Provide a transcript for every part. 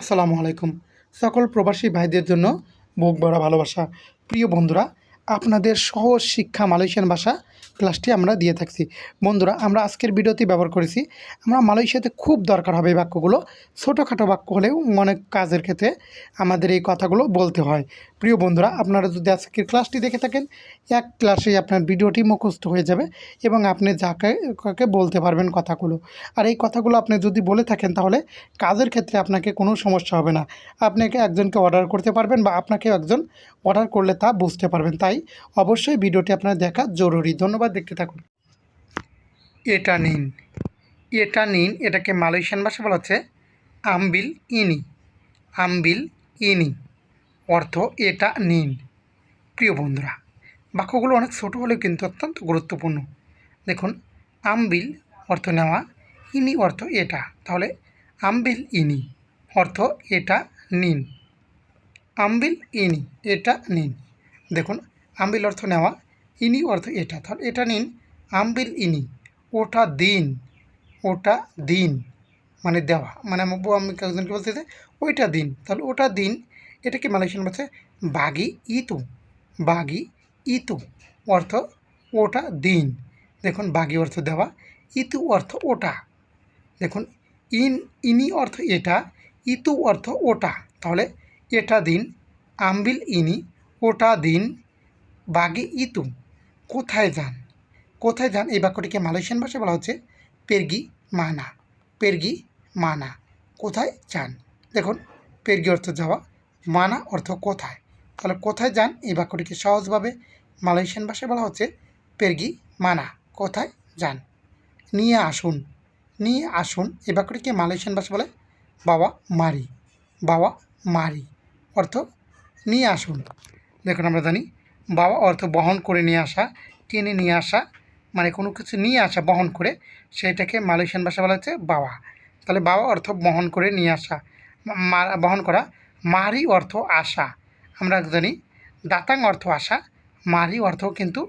আসসালামু আলাইকুম। সকল প্রবাসী ভাইদের জন্য বুক ভরা ভালোবাসা। প্রিয় বন্ধুরা, আপনাদের সহজ শিক্ষা মালয়েশিয়ান ভাষা ক্লাসটি আমরা দিয়ে থাকছি। বন্ধুরা, আমরা আজকের ভিডিওতে ব্যবহার করেছি। আমরা মালয়েশিয়াতে খুব দরকার হবে এই বাক্যগুলো। ছোটোখাটো বাক্য হলেও অনেক কাজের ক্ষেত্রে আমাদের এই কথাগুলো বলতে হয়। প্রিয় বন্ধুরা, আপনারা যদি আজকের ক্লাসটি দেখে থাকেন, এক ক্লাসেই আপনার ভিডিওটি মুখস্থ হয়ে যাবে এবং আপনি যাকে, কাকে বলতে পারবেন কথাগুলো। আর এই কথাগুলো আপনি যদি বলে থাকেন, তাহলে কাজের ক্ষেত্রে আপনাকে কোনো সমস্যা হবে না। আপনাকে একজনকে অর্ডার করতে পারবেন বা আপনাকে একজন অর্ডার করলে তা বুঝতে পারবেন। তাই অবশ্যই ভিডিওটি আপনার দেখা জরুরি। ধন্যবাদ, দেখতে থাকুন। এটা নিন। এটা নিন, এটাকে মালয়েশিয়ান ভাষা বলা হচ্ছে আমবিল ইনি। আমবিল ইনি। অর্থ এটা নিন। প্রিয় বন্ধুরা, বাক্যগুলো অনেক ছোটো হলেও কিন্তু অত্যন্ত গুরুত্বপূর্ণ। দেখুন, আমবিল অর্থ নেওয়া, ইনি অর্থ এটা। তাহলে, আমবিল ইনি, অর্থ এটা নিন। আমবিল ইনি, এটা নিন। দেখুন, আমবিল অর্থ নেওয়া, ইনি অর্থ এটা। তাহলে, এটা নিন, আমবিল ইনি, ওটা দিন ওটা দিন মানে দেওয়া। মানে আমি একজনকে বলতেছে ওইটা দিন। তাহলে, ওটা দিন এটাকে মালয়েশিয়ান ভাষায় বাগি ইতু বাগি ইতু অর্থ ওটা দিন। দেখুন, বাগি অর্থ দেওয়া, ইতু অর্থ ওটা। দেখুন, ইন, ইনি অর্থ এটা, ইতু অর্থ ওটা। তাহলে এটা দিন, আম্বিল ইনি, ওটা দিন, বাগি ইতু। কোথায় যান? কোথায় যান? এই বাক্যটিকে মালয়েশিয়ান ভাষায় বলা হচ্ছে পেরগি মানা। পেরগি মানা। কোথায় যান? দেখুন, পেরগি অর্থ যাওয়া মানা অর্থ কোথায়? তাহলে কোথায় যান? এই বাক্যটিকে সহজভাবে মালয়েশিয়ান ভাষায় বলা হচ্ছে পেরগি মানা। কোথায় যান? নিয়ে আসুন। নিয়ে আসুন। এই বাক্যটিকে মালয়েশিয়ান ভাষা বলে বাবা মারি। বাবা মারি। অর্থ নিয়ে আসুন। দেখুন আমরা জানি বাবা অর্থ বহন করে নিয়ে আসা, টেনে নিয়ে আসা মানে কোনো কিছু নিয়ে আসা, বহন করে সেইটাকে মালয়েশিয়ান ভাষা বলা হচ্ছে বাবা। তাহলে বাবা অর্থ বহন করে নিয়ে আসা বহন করা মারি অর্থ আশা। আমরা জানি দাতাং অর্থ আশা, মারি অর্থ কিন্তু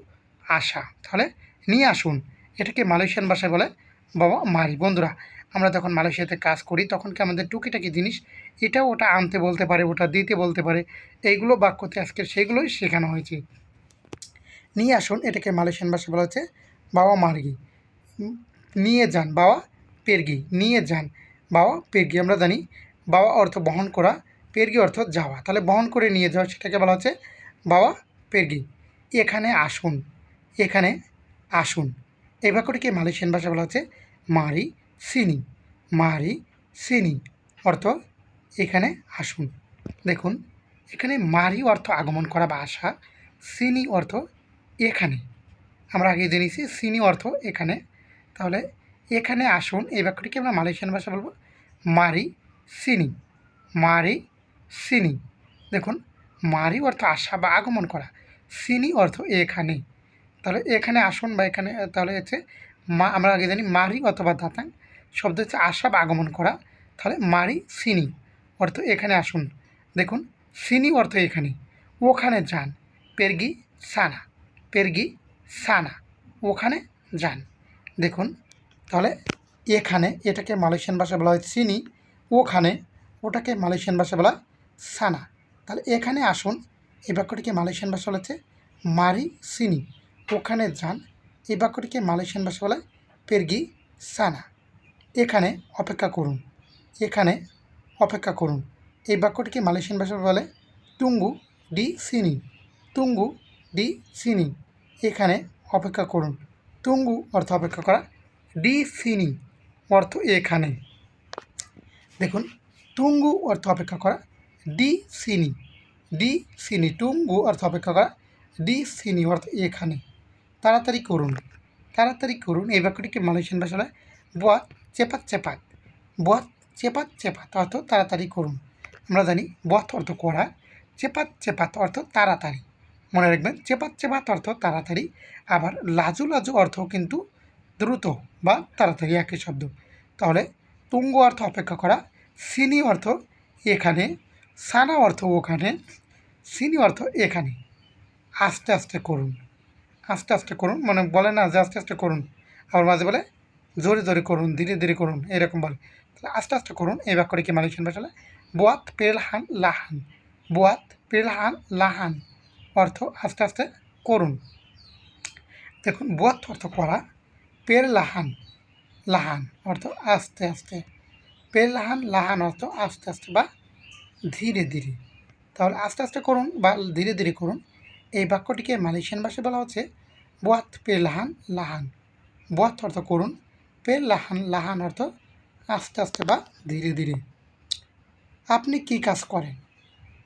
আশা। তাহলে নিয়ে আসুন, এটাকে মালয়েশিয়ান ভাষায় বলে বাবা মারি। বন্ধুরা, আমরা যখন মালয়েশিয়াতে কাজ করি, তখন কি আমাদের টুকিটাকি জিনিস এটা ওটা আনতে বলতে পারে, ওটা দিতে বলতে পারে, এইগুলো বাক্যতে আজকে সেগুলোই শেখানো হয়েছে। নিয়ে আসুন, এটাকে মালয়েশিয়ান ভাষায় বলা হচ্ছে বাবা মার্গি নিয়ে যান, বাবা পেরগি। নিয়ে যান, বাবা পেরগি। আমরা জানি বাবা অর্থ বহন করা পেরগি অর্থ যাওয়া। তাহলে বহন করে নিয়ে যাওয়া, সেটাকে বলা হচ্ছে বাবা পেরগি। এখানে আসুন এখানে আসুন। এই বাক্যটিকে মালয়েশিয়ান ভাষা বলা হচ্ছে মারি সিনি মারি সিনি অর্থ এখানে আসুন। দেখুন, এখানে মারি অর্থ আগমন করা বা আসা, সিনি অর্থ এখানে। আমরা আগে জেনেছি সিনি অর্থ এখানে। তাহলে এখানে আসুন, এই বাক্যটিকে আমরা মালয়েশিয়ান ভাষা বলব মারি সিনি মারি সিনি। দেখুন, মারি অর্থ আসা বা আগমন করা। সিনি অর্থ এখানে। তাহলে এখানে আসুন বা এখানে, তাহলে হচ্ছে মা, আমরা আগে জানি মারি অথবা দাতাং, শব্দ হচ্ছে আসা বা আগমন করা। তাহলে মারি সিনি অর্থ এখানে আসুন। দেখুন, সিনি অর্থ এখানে। ওখানে যান, পেরগি সানা পেরগি সানা, ওখানে যান। দেখুন, তাহলে এখানে এটাকে মালয়েশিয়ান ভাষায় বলা হয় সিনি, ওখানে ওটাকে মালয়েশিয়ান ভাষায় বলা সানা। তাহলে এখানে আসুন, এই বাক্যটিকে মালয়েশিয়ান ভাষা বলা হচ্ছে মারি সিনি। ওখানে যান, এই বাক্যটিকে মালয়েশিয়ান ভাষা বলা পেরগি সানা। এখানে অপেক্ষা করুন, এখানে অপেক্ষা করুন। এই বাক্যটিকে মালয়েশিয়ান ভাষায় বলে তুঙ্গু ডি সিনি তুঙ্গু ডি সিনি। এখানে অপেক্ষা করুন তুঙ্গু অর্থ অপেক্ষা করা ডি সিনি, অর্থ এখানে। দেখুন তুঙ্গু অর্থ অপেক্ষা করা ডি সিনি ডি সিনি টুঙ্গু অর্থ অপেক্ষা করা, ডি সিনি অর্থ এখানে। তাড়াতাড়ি করুন তাড়াতাড়ি করুন। এই বাক্যটিকে মালয়েশিয়ান ভাষায় বয়াত চেপাত চেপাত। বয়াত চেপাত চেপাত অর্থ তাড়াতাড়ি করুন। আমরা জানি বথ অর্থ করা চেপাত চেপাত অর্থ তাড়াতাড়ি। মনে রাখবেন, চেপাত চেপাত অর্থ তাড়াতাড়ি, আবার লাজু লাজু অর্থ কিন্তু দ্রুত বা তাড়াতাড়ি একই শব্দ। তাহলে তুঙ্গ অর্থ অপেক্ষা করা, সিনি অর্থ এখানে সানা অর্থ ওখানে, সিনি অর্থ এখানে। আস্তে আস্তে করুন, আস্তে আস্তে করুন মানে বলে না যে আস্তে আস্তে করুন, আবার মাঝে বলে জোরে জোরে করুন, ধীরে ধীরে করুন, এরকম বলে। তাহলে আস্তে আস্তে করুন, এই বাক্যটিকে মালয়েশিয়ান ভাষায় বোয়াত পেরলহান লাহান, বোয়াত পেরলহান লাহান, অর্থ আস্তে আস্তে করুন। দেখুন, বোয়াত অর্থ করা পের লাহান লাহান অর্থ আস্তে আস্তে পের লাহান লাহান অর্থ আস্তে আস্তে বা ধীরে ধীরে। তাহলে আস্তে আস্তে করুন বা ধীরে ধীরে করুন। এই বাক্যটিকে মালয়েশিয়ান ভাষায় বলা হচ্ছে বোয়াত পের লাহান লাহান। বোয়াত অর্থ করুন, পের লাহান লাহান অর্থ আস্তে আস্তে বা ধীরে ধীরে। আপনি কি কাজ করেন?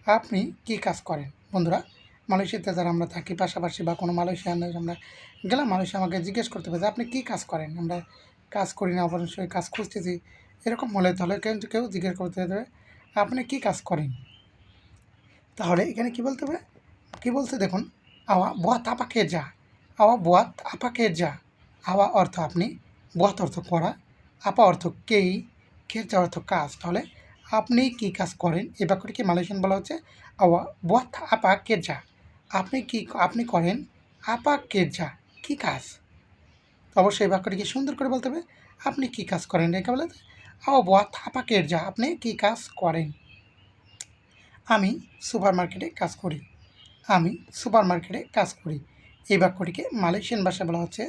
আপনি কি কাজ করেন? বন্ধুরা, মালয়েশিয়াতে যারা আমরা থাকি পাশাপাশি বা কোনো মালয়েশিয়ান আমরা গেলাম, মালয়েশিয়া আমাকে জিজ্ঞেস করতে পারে যে, আপনি কী কাজ করেন? আমরা কাজ করি না অবশ্যই কাজ খুঁজতেছি। এরকম হলে তাহলে কিন্তু কেউ জিজ্ঞেস করতে দেবে আপনি কি কাজ করেন? তাহলে এখানে কি বলতে হবে? কি বলতে দেখুন, আওয়া বোয়াত আপাকে যা, আওয়া বোয়াত আপাকে যা, আওয়া অর্থ আপনি, বোয়াত অর্থ করা, আপা অর্থ কেই খেরচা অর্থ কাজ, তাহলে আপনি কি কাজ করেন? এই বাক্যটিকে মালয়েশিয়ান বলা হচ্ছে, আওয়া বোয়াত আপা কে যা, আপনি কি আপনি করেন, আপা কে যা, কী কাজ? অবশ্যই এই বাক্যটিকে সুন্দর করে বলতে হবে, আপনি কি কাজ করেন? রেখে বলে বোয়াত আপা যা, আপনি কি কাজ করেন? আমি সুপার মার্কেটে কাজ করি। আমি সুপার মার্কেটে কাজ করি। এই বাক্যটিকে মালয়েশিয়ান ভাষায় বলা হচ্ছে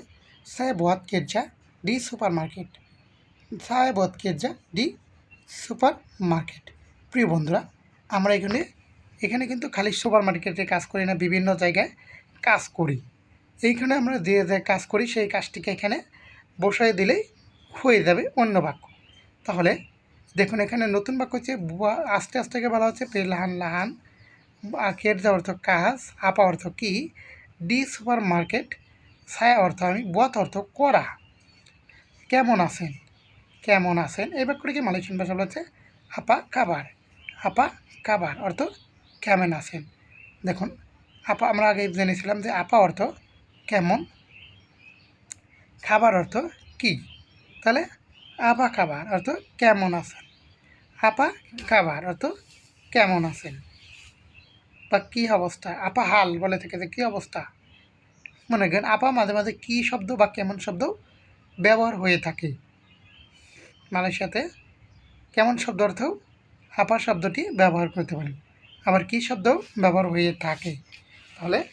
সায় বোয়াত কেরজা ডি সুপার মার্কেট সায় বোয়াত কেরজা ডি সুপার মার্কেট প্রিয় বন্ধুরা, আমরা এখানে এখানে কিন্তু খালি সুপার মার্কেটে কাজ করি না, বিভিন্ন জায়গায় কাজ করি। এইখানে আমরা যে যে কাজ করি, সেই কাজটিকে এখানে বসায় দিলেই হয়ে যাবে অন্য বাক্য। তাহলে দেখুন, এখানে নতুন বাক্য হচ্ছে বুয়া- আস্তে আস্তেকে বলা হচ্ছে লাহান। লাহান কের যা অর্থ কাজ, আপা অর্থ কি? ডি সুপার মার্কেট ছায়া অর্থ আমি, বুয়াত অর্থ করা। কেমন আছেন? কেমন আছেন? এই বাক্যটিকে মালয়েশিয়ান ভাষা বলা হচ্ছে? আপা কাবার। আপা কাবার অর্থ কেমন আছেন? দেখুন, আপা, আমরা আগে জেনেছিলাম যে আপা অর্থ কেমন, খাবার অর্থ কি? তাহলে আপা খাবার, অর্থ কেমন আছেন? আপা খাবার, অর্থ কেমন আছেন? বা কী অবস্থা? আপা হাল বলে থেকে যে কী অবস্থা? মনে করেন আপা মাঝে মাঝে কী শব্দ বা কেমন শব্দ ব্যবহার হয়ে থাকে? মালয়েশিয়াতে কেমন শব্দ অর্থ আপা শব্দটি ব্যবহার করতে পারেন। আবার কী শব্দ ব্যবহার হয়ে থাকে? তাহলে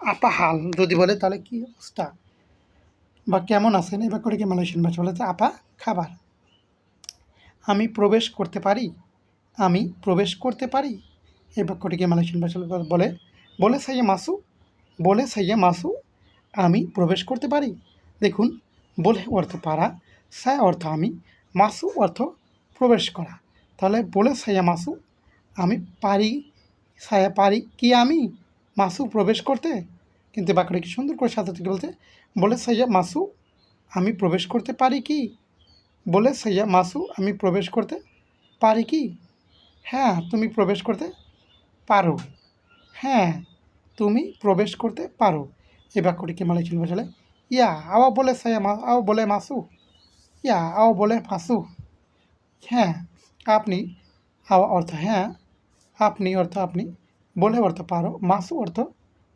আপা হাল যদি বলে তাহলে কী অবস্থা? বা কেমন আছেন? এবার করে কি মালয়েশিয়ান ভাষা বলে আপা খাবার। আমি প্রবেশ করতে পারি? আমি প্রবেশ করতে পারি? এই বাক্যটিকে মালয়েশিয়ান ভাষা বলে বলে সাইয়া মাসু, বলে সাইয়া মাসু, আমি প্রবেশ করতে পারি? দেখুন, বলে অর্থ পারা সায় অর্থ আমি, মাসু অর্থ প্রবেশ করা। তাহলে বলে সাইয়া মাসু, আমি পারি সায়া পারি কি আমি? মাসু প্রবেশ করতে? কিন্তু বাক্যটা কি সুন্দর করে সাথে থেকে বলতে বলে সাইয়া মাসু, আমি প্রবেশ করতে পারি কি? বলে সাইয়া, মাসু, আমি প্রবেশ করতে পারি কি? হ্যাঁ তুমি প্রবেশ করতে পারো। হ্যাঁ তুমি প্রবেশ করতে পারো। এই বাক্যটিকে মালয়েশিয়ান ভাষায় ইয়া, আও বলে সাইয়া, মা, আও বলে মাসু। ইয়া, আও বলে মাসু। হ্যাঁ আপনি আওয়া অর্থ হ্যাঁ আপনি অর্থ, আপনি বলে অর্থ পারো, মাসু অর্থ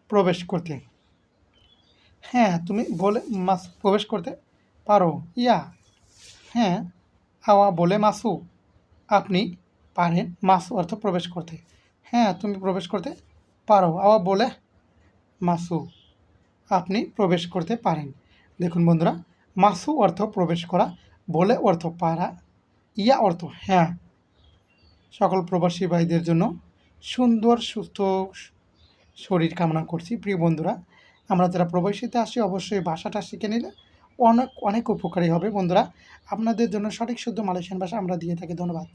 প্রবেশ করতে। হ্যাঁ তুমি বলে মাস, প্রবেশ করতে পারো। ইয়া হ্যাঁ আওয়া বলে মাসু। আপনি পারেন মাসু অর্থ প্রবেশ করতে। হ্যাঁ তুমি প্রবেশ করতে পারো। আওয়া বলে মাসু। আপনি প্রবেশ করতে পারেন। দেখুন বন্ধুরা, মাসু অর্থ প্রবেশ করা, বলে অর্থ পারা, ইয়া অর্থ হ্যাঁ। সকল প্রবাসী ভাইদের জন্য সুন্দর, সুস্থ শরীর কামনা করছি। প্রিয় বন্ধুরা, আমরা যারা প্রবাসীতে আসি, অবশ্যই ভাষাটা শিখে নিলে অনেক অনেক উপকারী হবে বন্ধুরা। আপনাদের জন্য সঠিক শুদ্ধ মালয়েশিয়ান ভাষা আমরা দিয়ে থাকি। ধন্যবাদ।